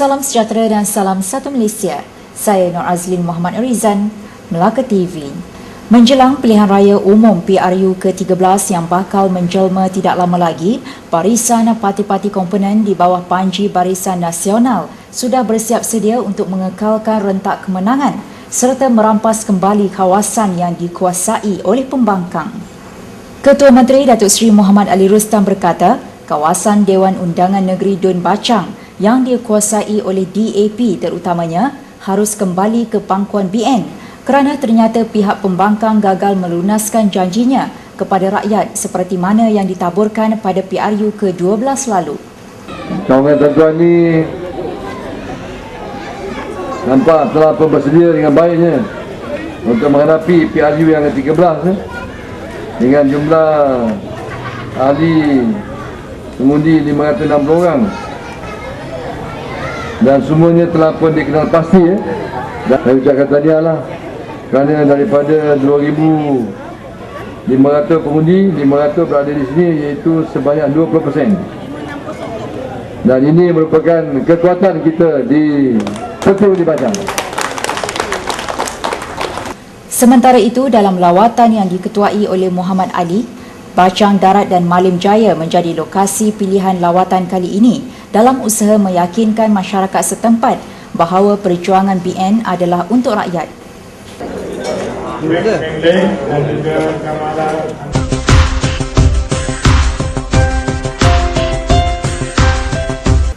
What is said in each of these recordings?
Salam sejahtera dan salam satu Malaysia. Saya Nur Azlin Muhammad Rizan, Melaka TV. Menjelang pilihan raya umum PRU ke-13 yang bakal menjelma tidak lama lagi, barisan parti-parti komponen di bawah Panji Barisan Nasional sudah bersiap sedia untuk mengekalkan rentak kemenangan serta merampas kembali kawasan yang dikuasai oleh pembangkang. Ketua Menteri Datuk Seri Muhammad Ali Rustam berkata, kawasan Dewan Undangan Negeri Dun Bacang yang dikuasai oleh DAP terutamanya harus kembali ke pangkuan BN kerana ternyata pihak pembangkang gagal melunaskan janjinya kepada rakyat seperti mana yang ditaburkan pada PRU ke-12 lalu. Kawan-kawan tuan-tuan ni nampak telah pun bersedia dengan baiknya untuk menghadapi PRU yang ke-13 eh, dengan jumlah ahli mengundi 560 orang dan semuanya telah pun dikenal pasti eh. dan saya ucapkan tahniah lah kerana daripada 2,500 pengundi 500 berada di sini iaitu sebanyak 20% dan ini merupakan kekuatan kita di Ketua di Bacang. Sementara itu, dalam lawatan yang diketuai oleh Muhammad Ali, Bacang Darat dan Malim Jaya menjadi lokasi pilihan lawatan kali ini dalam usaha meyakinkan masyarakat setempat bahawa perjuangan BN adalah untuk rakyat.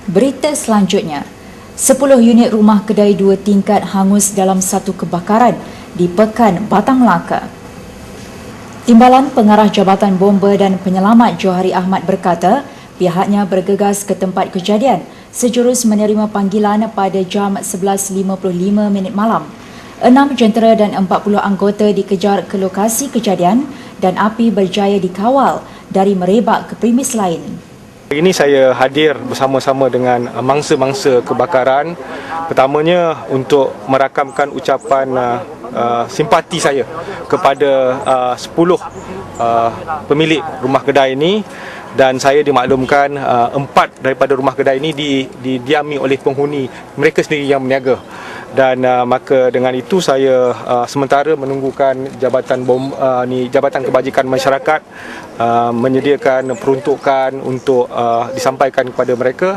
Berita selanjutnya, 10 unit rumah kedai dua tingkat hangus dalam satu kebakaran di Pekan Batang Melaka. Timbalan Pengarah Jabatan Bomba dan Penyelamat Johari Ahmad berkata, pihaknya bergegas ke tempat kejadian sejurus menerima panggilan pada jam 11.55 minit malam. Enam jentera dan 40 anggota dikejar ke lokasi kejadian dan api berjaya dikawal dari merebak ke premis lain. Hari ini saya hadir bersama-sama dengan uh, mangsa-mangsa kebakaran. Pertamanya untuk merakamkan ucapan uh, simpati saya kepada uh, 10 uh, pemilik rumah kedai ini. Dan saya dimaklumkan uh, empat daripada rumah kedai ini di, didiami oleh penghuni mereka sendiri yang berniaga. Dan uh, maka dengan itu saya uh, sementara menunggukan jabatan bom uh, ni jabatan kebajikan masyarakat uh, menyediakan peruntukan untuk uh, disampaikan kepada mereka.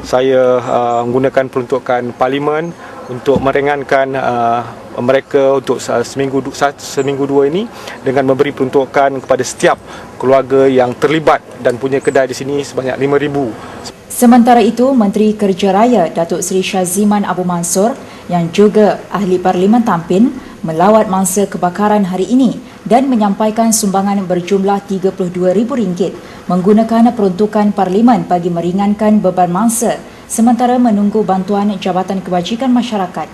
Saya uh, menggunakan peruntukan parlimen untuk meringankan uh, mereka untuk uh, seminggu du- seminggu dua ini dengan memberi peruntukan kepada setiap keluarga yang terlibat dan punya kedai di sini sebanyak 5000 Sementara itu, Menteri Kerja Raya Datuk Seri Syaziman Abu Mansur yang juga ahli Parlimen Tampin melawat mangsa kebakaran hari ini dan menyampaikan sumbangan berjumlah RM32,000 menggunakan peruntukan Parlimen bagi meringankan beban mangsa sementara menunggu bantuan Jabatan Kebajikan Masyarakat.